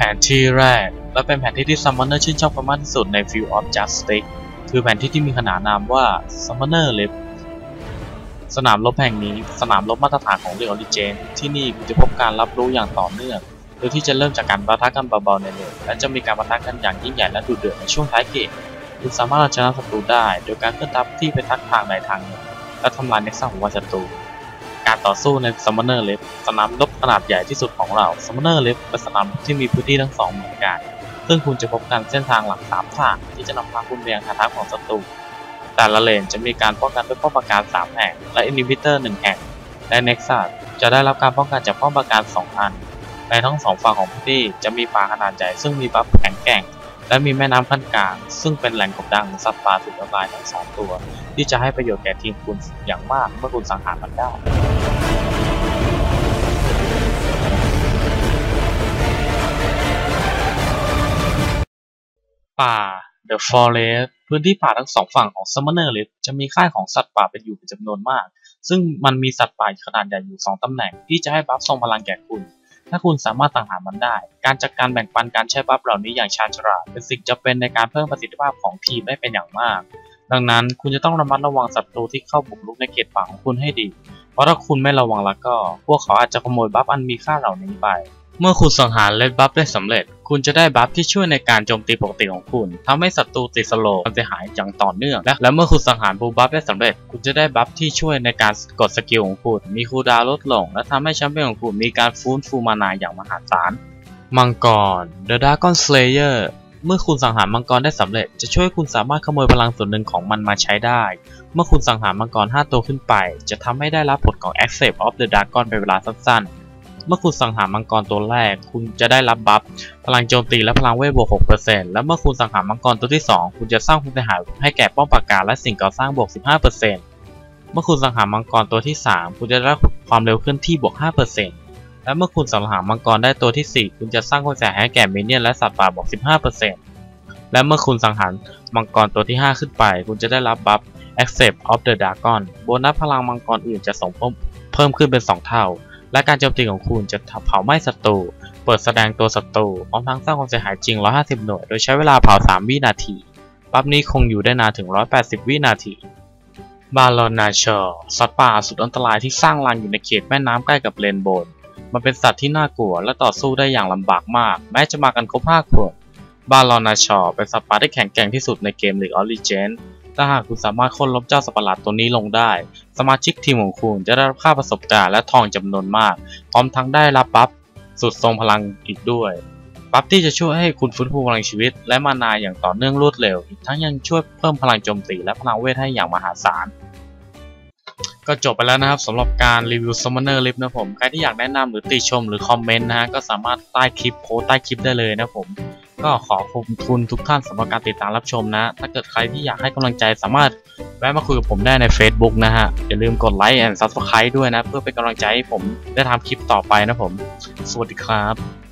ผนที่แรก และเป็นแผนที่ที่ซัมมอนเนอร์ชื่นชอบมากที่สุดใน Field of Justice คือแผนที่ที่มีขนานนามว่า Summoner Lab สนามรบแห่งนี้สนามรบมาตรฐานของ League of Legends ที่นี่คุณจะพบการรับรู้อย่างต่อเนื่อง โดยที่จะเริ่มจากการปะทะกันเบาๆในเลนและจะมีการปะทะกันอย่างยิ่งใหญ่และดุเดือดในช่วงท้ายเกมคุณสามารถชนะศัตรูได้ โดยการเคลื่อนทัพที่ไปทักทางใดทางหนึ่งและทำลายเน็กซัสของวัศัตรู การต่อสู้ใน Summoner Lab สนามรบขนาดใหญ่ที่สุดของเรา Summoner Lab เป็นสนามที่มีพื้นที่ทั้งสองเหมือนกันซึ่งคุณจะพบกันเส้นทางหลักสามทางที่จะนำพาคุณไปยังฐานทัพของศัตรูแต่ละเลนจะมีการป้องกันด้วยป้อมปราการ 3 แห่ง และอินฮิบิเตอร์ 1 แห่ง และ Nexus จะได้รับการป้องกันจากป้อมปราการ 2 อัน ในทั้งสองฝั่งของพื้นที่จะมีป่าขนาดใหญ่ซึ่งมีบัฟแข็งแกร่ง และมีแม่น้ำขั้นกลาง ซึ่งเป็นแหล่งกบดานของสัตว์ป่าถูกทำลายทั้งสองตัว ที่จะให้ประโยชน์แก่ทีมคุณอย่างมากเมื่อคุณสังหารมันได้ป่า The Forest พื้นที่ป่าทั้งสองฝั่งของ Summoner Rift จะมีค่ายของสัตว์ป่าเป็นอยู่เป็นจำนวนมาก ซึ่งมันมีสัตว์ป่าขนาดใหญ่อยู่ 2 ตำแหน่งที่จะให้บัฟทรงพลังแก่คุณ ถ้าคุณสามารถสังหารมันได้ การจัดการแบ่งปันการใช้บัฟเหล่านี้อย่างชาญฉลาดเป็นสิ่งจำเป็นในการเพิ่มประสิทธิภาพของทีมได้เป็นอย่างมาก ดังนั้นคุณจะต้องระมัดระวังศัตรูที่เข้าบุกรุกในเขตป่าของคุณให้ดี เพราะถ้าคุณไม่ระวังแล้วก็ พวกเขาอาจจะขโมยบัฟอันมีค่าเหล่านี้ไป เมื่อคุณสังหารเลดบัฟได้สำเร็จ คุณจะได้บัฟที่ช่วยในการโจมตีปกติของคุณทำให้ศัตรูติดสโลว์ความเสียหายอย่างต่อเนื่องและและเมื่อคุณสังหารบูบัฟได้สำเร็จ คุณจะได้บัฟที่ช่วยในการกดสกิลของคุณ มีคูดาวลดลง และทำให้แชมเปี้ยนของคุณมีการฟื้นฟูมานาอย่างมหาศาลมังกร The Dragon Slayer เมื่อคุณสังหารมังกรได้สำเร็จ จะช่วยให้คุณสามารถขโมยพลังส่วนหนึ่งของมันมาใช้ได้ เมื่อคุณสังหารมังกร 5 ตัวขึ้นไป จะทำให้ได้รับผลของ Accept of the Dragon เป็นเวลาสั้นๆ มื่อคุณสังหารมังกรตัวแรก คุณจะได้รับบัฟพลังโจมตีและพลังเวทบวก 6%และเมื่อคุณสังหารมังกรตัวที่ 2 คุณจะสร้างความเสียหายให้แก่ป้อมปราการและสิ่งก่อสร้างบวก 15%เมื่อคุณสังหารมังกรตัวที่ 3 คุณจะได้ความเร็วเคลื่อนที่บวก 5%และเมื่อคุณสังหารมังกรได้ตัวที่ 4 คุณจะสร้างความเสียหายให้แก่มินเนี่ยนและสัตว์ป่าบวก 15%และเมื่อคุณสังหารมังกรตัวที่ 5 ขึ้นไป คุณจะได้รับบัฟ Accept of the Dragon โบนัสพลังมังกรอื่นจะส่งเพิ่มขึ้นเป็น 2 เท่า และการโจมตีของคุณจะเผาไหม้ศัตรู เปิดแสดงตัวศัตรูพร้อมทั้งสร้างความเสียหายจริง 150 หน่วย โดยใช้เวลาเผา 3 วินาทีบัฟนี้คงอยู่ได้นานถึง 180 วินาที บาลอนนาชอสัตว์ป่าสุดอันตรายที่สร้างรังอยู่ในเขตแม่น้ำใกล้กับเลนโบน มันเป็นสัตว์ที่น่ากลัวและต่อสู้ได้อย่างลำบากมาก แม้จะมากันครบ5คน บาลอนนาชอเป็นสัตว์ป่าที่แข็งแกร่งที่สุดในเกม League of Legends ถ้าหากคุณสามารถค้นล้มเจ้าสัตว์ประหลาดตัวนี้ลงได้ สมาชิกทีมของคุณจะได้รับค่าประสบการณ์และทองจำนวนมาก พร้อมทั้งได้รับบัฟสุดทรงพลังอีกด้วยบัฟที่จะช่วยให้คุณฟื้นฟูพลังชีวิต และมานาอย่างต่อเนื่องรวดเร็ว อีกทั้งยังช่วยเพิ่มพลังโจมตีและพลังเวทให้อย่างมหาศาลก็จบไปแล้วนะครับสำหรับการรีวิว Summoner Rift นะผม ใครที่อยากแนะนำหรือติชมหรือคอมเมนต์นะฮะก็สามารถใต้คลิปโพสใต้คลิปได้เลยนะผม ก็ขอขอบคุณทุกท่านสำหรับการติดตามรับชมนะ ถ้าเกิดใครที่อยากให้กำลังใจสามารถแวะมาคุยกับผมได้ใน Facebook นะฮะ อย่าลืมกดไลค์และ Subscribe ด้วยนะ เพื่อเป็นกำลังใจให้ผมได้ทำคลิปต่อไปนะผม สวัสดีครับ